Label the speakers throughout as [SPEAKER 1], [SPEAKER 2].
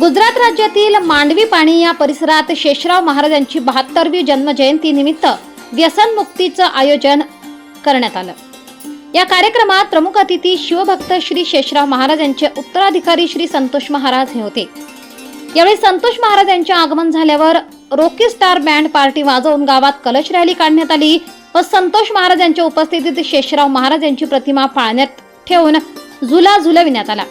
[SPEAKER 1] गुजरात राज्यातील मांडवी पाणी या परिसरात शेषराव महाराजांची बहात्तरवी जन्मजयंती निमित्त व्यसनमुक्तीचं आयोजन करण्यात आलं. या कार्यक्रमात प्रमुख अतिथी शिवभक्त श्री शेषराव महाराज यांचे उत्तराधिकारी श्री संतोष महाराज हे होते. यावेळी संतोष महाराज यांचे आगमन झाल्यावर रोकी स्टार बँड पार्टी वाजवून गावात कलश रॅली काढण्यात आली व संतोष महाराज यांच्या उपस्थितीत शेषराव महाराज यांची प्रतिमा पाळण्यात ठेवून झुला झुलविण्यात आला.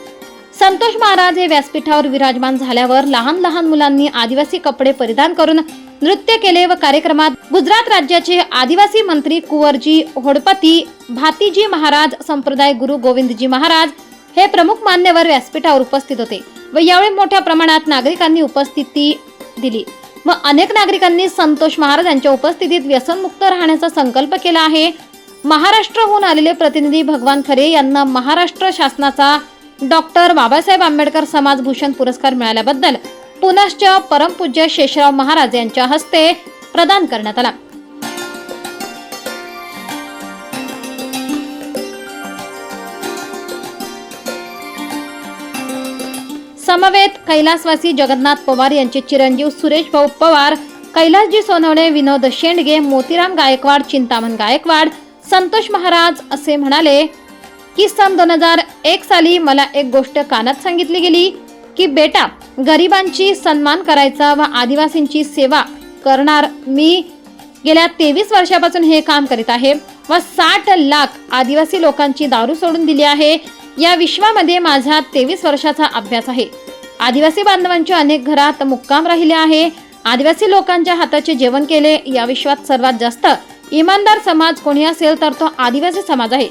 [SPEAKER 1] संतोष महाराज हे व्यासपीठावर विराजमान झाल्यावर लहान लहान मुलांनी आदिवासी कपडे परिधान करून नृत्य केले व कार्यक्रमात गुजरात राज्याचे आदिवासी मंत्री कुंवरजी होडपती भातीजी महाराज संप्रदाय गुरु गोविंदजी महाराज हे प्रमुख मान्यवर व्यासपीठावर उपस्थित होते व यावेळी मोठ्या प्रमाणात नागरिकांनी उपस्थिती दिली. व अनेक नागरिकांनी संतोष महाराज यांच्या उपस्थितीत व्यसनमुक्त राहण्याचा संकल्प केला आहे. महाराष्ट्राहून आलेले प्रतिनिधी भगवान खरे यांना महाराष्ट्र शासनाचा डॉक्टर बाबासाहेब आंबेडकर समाजभूषण पुरस्कार मिळाल्याबद्दल पुनश्च परमपूज्य शेषराव महाराज यांच्या हस्ते प्रदान करण्यात आला. समवेत कैलासवासी जगन्नाथ पवार यांचे चिरंजीव सुरेश भाऊ पवार कैलासजी सोनवणे विनोद शेंडगे मोतीराम गायकवाड चिंतामण गायकवाड संतोष महाराज असे म्हणाले की सन दोन हजार एक साली मला एक गोष्ट कानात सांगितली गेली की बेटा गरिबांची सन्मान करायचा व आदिवासींची सेवा करणार मी गेल्या तेवीस वर्षापासून हे काम करीत आहे व साठ लाख आदिवासी लोकांची दारू सोडून दिली आहे. या विश्वामध्ये माझा तेवीस वर्षाचा अभ्यास आहे. आदिवासी बांधवांच्या अनेक घरात मुक्काम राहिले आहे. आदिवासी लोकांच्या हाताचे जेवण केले या विश्वात सर्वात जास्त इमानदार समाज कोणी असेल तर तो आदिवासी समाज आहे.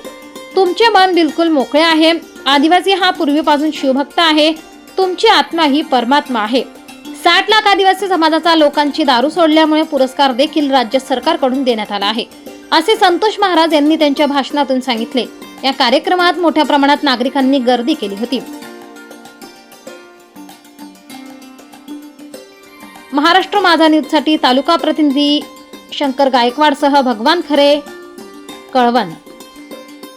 [SPEAKER 1] तुमचे मन बिलकुल मोकळे आहे. आदिवासी हा पूर्वीपासून शिवभक्त आहे. तुमची आत्मा ही परमात्मा आहे. साठ लाख आदिवासी समाजाचा लोकांची दारू सोडल्यामुळे पुरस्कार देखील राज्य सरकारकडून देण्यात आला आहे. असे संतोष महाराज यांनी त्यांच्या भाषणातून सांगितले. या कार्यक्रमात मोठ्या प्रमाणात नागरिकांनी गर्दी केली होती. महाराष्ट्र माझा न्यूजसाठी तालुका प्रतिनिधी शंकर गायकवाडसह भगवान खरे कळवण.